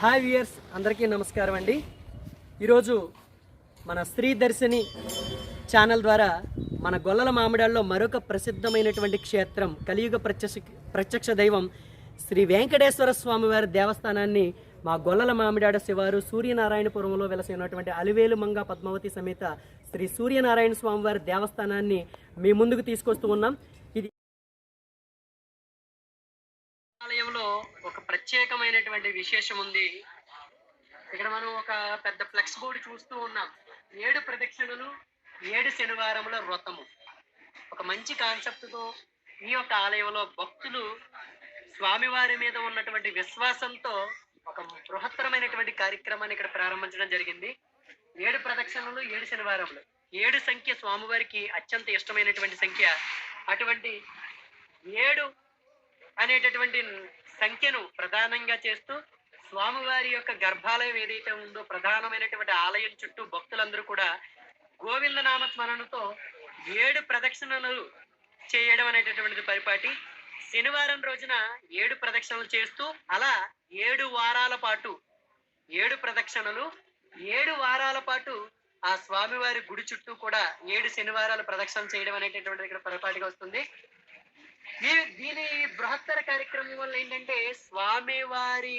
Hi viewers అందరికీ నమస్కారం అండి. ఈరోజు మన స్త్రీ దర్శిని ఛానల్ ద్వారా మన గొల్లల మామిడాల్లో మరొక ప్రసిద్ధమైనటువంటి క్షేత్రం కలియుగ ప్రత్యక్ష ప్రత్యక్ష దైవం శ్రీ వెంకటేశ్వర స్వామివారి దేవస్థానాన్ని మా గొల్లల మామిడాడ శివారు సూర్యనారాయణపురంలో వెలసినటువంటి అలివేలు మంగ పద్మావతి సమేత శ్రీ సూర్యనారాయణ స్వామివారి దేవస్థానాన్ని మీ ముందుకు తీసుకొస్తూ ఉన్నాం ఇది ఆలయంలో ఒక ప్రత్యేకమైనటువంటి విశేషం ఉంది. ఇక్కడ మనం ఒక పెద్ద ఫ్లెక్స్ బోర్డు చూస్తూ ఉన్నాం. ఏడు ప్రదక్షిణలు ఏడు శనివారముల వ్రతము. ఒక మంచి కాన్సెప్ట్తో ఈ యొక్క ఆలయంలో భక్తులు స్వామివారి మీద ఉన్నటువంటి విశ్వాసంతో ఒక బృహత్తరమైనటువంటి కార్యక్రమాన్ని ఇక్కడ ప్రారంభించడం జరిగింది. ఏడు ప్రదక్షిణలు ఏడు శనివారములు. ఏడు సంఖ్య స్వామివారికి అత్యంత ఇష్టమైనటువంటి సంఖ్య అటువంటి ఏడు అనేటటువంటి సంఖ్యను ప్రధానంగా చేస్తూ స్వామివారి యొక్క గర్భాలయం ఏదైతే ఉందో ప్రధానమైనటువంటి ఆలయం చుట్టూ భక్తులందరూ కూడా గోవింద నామ స్మరణతో ఏడు ప్రదక్షిణలు చేయడం అనేటటువంటిది పరిపాటి. శనివారం రోజున ఏడు ప్రదక్షిణలు చేస్తూ అలా ఏడు వారాల పాటు ఏడు ప్రదక్షిణలు ఏడు వారాల పాటు ఆ స్వామివారి గుడి చుట్టూ కూడా ఏడు శనివారాలు ప్రదక్షిణలు చేయడం అనేటటువంటిది ఇక్కడ పరిపాటిగా వస్తుంది. దీని బృహత్తర కార్యక్రమం వల్ల ఏంటంటే స్వామి వారి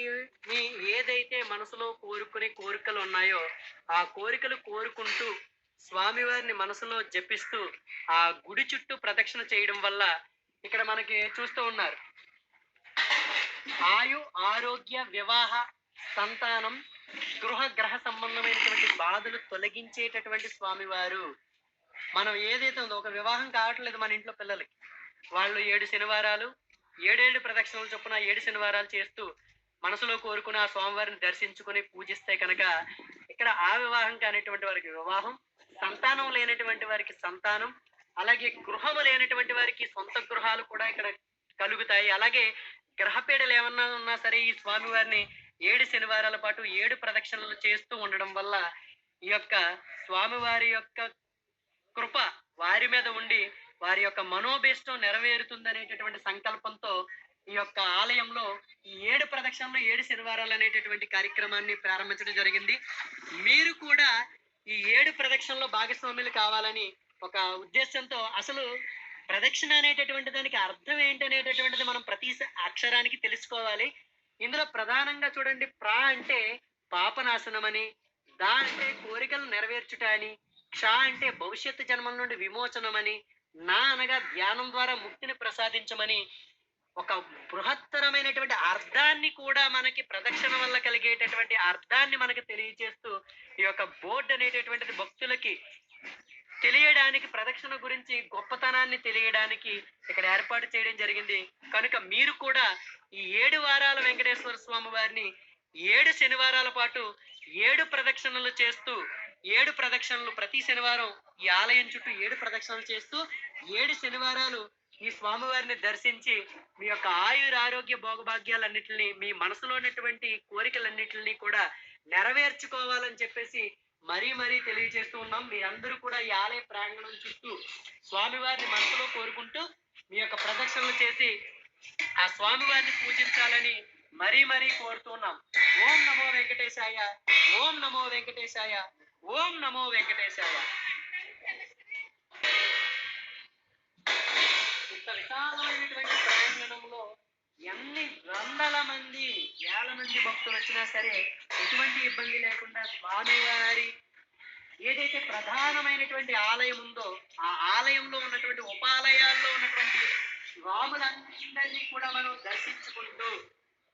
ఏదైతే మనసులో కోరుకునే కోరికలు ఉన్నాయో ఆ కోరికలు కోరుకుంటూ స్వామి వారిని మనసులో జపిస్తూ ఆ గుడి చుట్టూ ప్రదక్షిణ చేయడం వల్ల ఇక్కడ మనకి చూస్తూ ఉన్నారు. ఆయు ఆరోగ్య వివాహ సంతానం గృహ గ్రహ సంబంధమైనటువంటి బాధలు తొలగించేటటువంటి స్వామివారు మనం ఏదైతే ఉందో ఒక వివాహం కావట్లేదు మన ఇంట్లో పిల్లలకి. వాళ్ళు ఏడు శనివారాలు ఏడేడు ప్రదక్షిణలు చొప్పున ఏడు శనివారాలు చేస్తూ మనసులో కోరుకున్న ఆ స్వామివారిని దర్శించుకుని పూజిస్తే కనుక ఇక్కడ ఆ వివాహం కానిటువంటి వారికి వివాహం సంతానం లేనటువంటి వారికి సంతానం అలాగే గృహము లేనటువంటి వారికి సొంత గృహాలు కూడా ఇక్కడ కలుగుతాయి. అలాగే గ్రహపీడలు ఏమన్నా ఉన్నా సరే ఈ స్వామివారిని ఏడు శనివారాల పాటు ఏడు ప్రదక్షిణలు చేస్తూ ఉండడం వల్ల ఈ యొక్క స్వామివారి యొక్క కృప వారి మీద ఉండి వారి యొక్క మనోభీష్టం నెరవేరుతుందనేటటువంటి సంకల్పంతో ఈ యొక్క ఆలయంలో ఈ ఏడు ప్రదక్షిణలు ఏడు శనివారాలు అనేటటువంటి కార్యక్రమాన్ని ప్రారంభించడం జరిగింది. మీరు కూడా ఈ ఏడు ప్రదక్షిణలో భాగస్వాములు కావాలని ఒక ఉద్దేశంతో అసలు ప్రదక్షిణ అనేటటువంటి దానికి అర్థం ఏంటి అనేటటువంటిది మనం ప్రతి అక్షరానికి తెలుసుకోవాలి. ఇందులో ప్రధానంగా చూడండి ప్రా అంటే పాపనాశనం అని దా అంటే కోరికలు నెరవేర్చుట అని క్ష అంటే భవిష్యత్తు జన్మల నుండి విమోచనమని నా అనగా ధ్యానం ద్వారా ముక్తిని ప్రసాదించమని ఒక బృహత్తరమైనటువంటి అర్థాన్ని కూడా మనకి ప్రదక్షిణ వల్ల కలిగేటటువంటి అర్థాన్ని మనకి తెలియజేస్తూ ఈ యొక్క బోర్డు అనేటటువంటిది భక్తులకి తెలియడానికి ప్రదక్షిణ గురించి గొప్పతనాన్ని తెలియడానికి ఇక్కడ ఏర్పాటు చేయడం జరిగింది. కనుక మీరు కూడా ఈ ఏడు వారాల వెంకటేశ్వర స్వామి వారిని ఏడు శనివారాల పాటు ఏడు ప్రదక్షిణలు చేస్తూ ఏడు ప్రదక్షిణలు ప్రతి శనివారం ఈ ఆలయం చుట్టూ ఏడు ప్రదక్షిణలు చేస్తూ ఏడు శనివారాలు ఈ స్వామివారిని దర్శించి మీ యొక్క ఆయుర ఆరోగ్య భోగభాగ్యాలన్నింటినీ మీ మనసులో ఉన్నటువంటి కోరికలన్నింటినీ కూడా నెరవేర్చుకోవాలని చెప్పేసి మరీ మరీ తెలియజేస్తూ ఉన్నాం. మీరందరూ కూడా ఈ ఆలయ ప్రాంగణం చుట్టూ స్వామివారిని మనసులో కోరుకుంటూ మీ యొక్క ప్రదక్షిణలు చేసి ఆ స్వామివారిని పూజించాలని మరీ మరీ కోరుతున్నాం ఓం నమో వెంకటేశాయ ఓం నమో వెంకటేశాయ. ఓం నమో వెంకటేశాయ. ఇంత విశాలమైనటువంటి ప్రాంగణంలో ఎన్ని వందల మంది వేల మంది భక్తులు వచ్చినా సరే ఎటువంటి ఇబ్బంది లేకుండా స్వామివారి ఏదైతే ప్రధానమైనటువంటి ఆలయం ఉందో ఆ ఆలయంలో ఉన్నటువంటి ఉపాలయాల్లో ఉన్నటువంటి స్వాములందరినీ కూడా మనం దర్శించుకుంటూ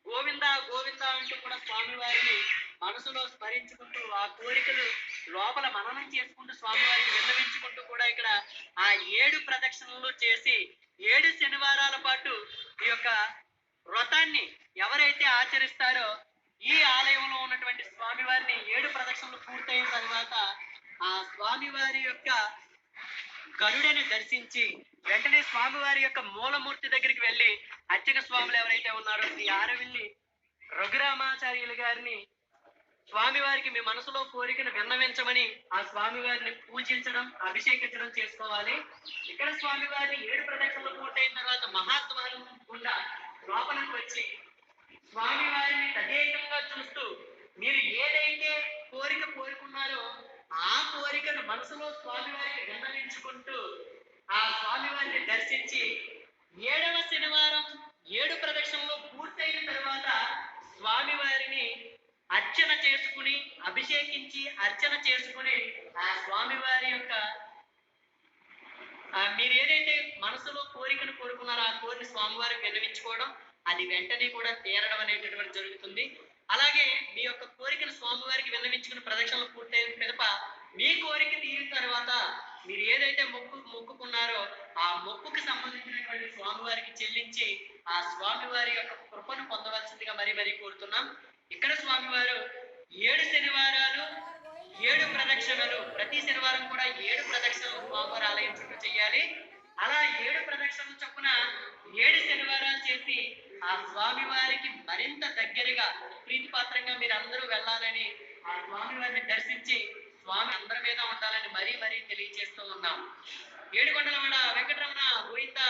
గోవింద గోవింద అంటూ కూడా స్వామివారిని మనసులో స్మరించుకుంటూ ఆ కోరికలు లోపల మననం చేసుకుంటూ స్వామివారికి విన్నవించుకుంటూ కూడా ఇక్కడ ఆ ఏడు ప్రదక్షిణలు చేసి ఏడు శనివారాల పాటు ఈ యొక్క వ్రతాన్ని ఎవరైతే ఆచరిస్తారో ఈ ఆలయంలో ఉన్నటువంటి స్వామివారిని ఏడు ప్రదక్షిణలు పూర్తయిన తర్వాత ఆ స్వామివారి యొక్క గరుడని దర్శించి వెంటనే స్వామివారి యొక్క మూలమూర్తి దగ్గరికి వెళ్ళి అర్చక స్వాములు ఎవరైతే ఉన్నారో శ్రీ ఆరవిల్లి రఘురామాచార్యులు గారిని స్వామివారికి మీ మనసులో కోరికను విన్నవించమని ఆ స్వామివారిని పూజించడం అభిషేకించడం చేసుకోవాలి. ఇక్కడ స్వామివారిని ఏడు ప్రదక్షిణలు పూర్తయిన తర్వాత మహాత్మానం గుండా లోపలికి వచ్చి స్వామివారిని తదేకంగా చూస్తూ మీరు ఏదైతే కోరిక కోరుకున్నారో ఆ కోరికను మనసులో స్వామివారికి విన్నవించుకుంటూ ఆ స్వామివారిని దర్శించి ఏడవ శనివారం ఏడు ప్రదక్షిణలు పూర్తయిన తర్వాత స్వామివారిని అర్చన చేసుకుని అభిషేకించి అర్చన చేసుకుని ఆ స్వామివారి యొక్క మీరు ఏదైతే మనసులో కోరికను కోరుకున్నారో ఆ కోరిని స్వామివారికి విన్నవించుకోవడం అది వెంటనే కూడా తీరడం అనేటటువంటి జరుగుతుంది. అలాగే మీ యొక్క కోరికను స్వామివారికి విన్నవించుకుని ప్రదక్షిణలు పూర్తయిన పిదప మీ కోరిక తీరిన తర్వాత మీరు ఏదైతే మొక్కు మొక్కుకున్నారో ఆ మొక్కుకు సంబంధించినటువంటి స్వామివారికి చెల్లించి ఆ స్వామివారి యొక్క కృపను పొందవలసిందిగా మరీ మరీ కోరుతున్నాం. ఇక్కడ స్వామివారు ఏడు శనివారాలు ఏడు ప్రదక్షిణలు. ప్రతి శనివారం కూడా ఏడు ప్రదక్షిణలు స్వామివారి ఆలయం చుట్టూ చేయాలి అలా ఏడు ప్రదక్షిణలు చొప్పున ఏడు శనివారాలు చేసి ఆ స్వామివారికి మరింత దగ్గరగా ప్రీతిపాత్రంగా మీరు అందరూ వెళ్ళాలని ఆ స్వామివారిని దర్శించి స్వామి అందరి మీద ఉండాలని మరీ మరీ తెలియజేస్తూ ఉన్నాం. ఏడుకొండలవాడ Venkataramana Govinda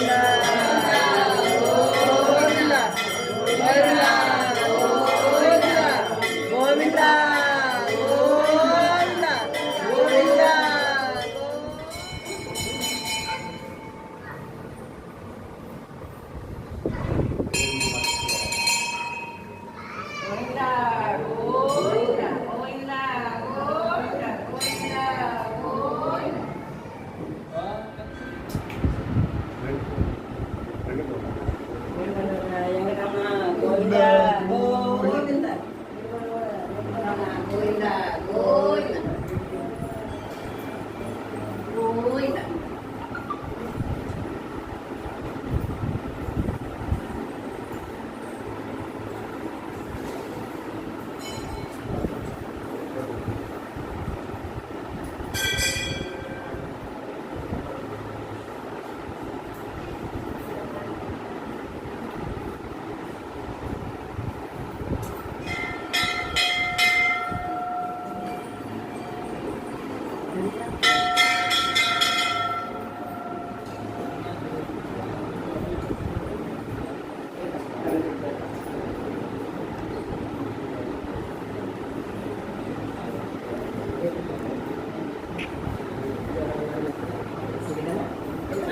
Yeah. Amen.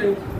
You.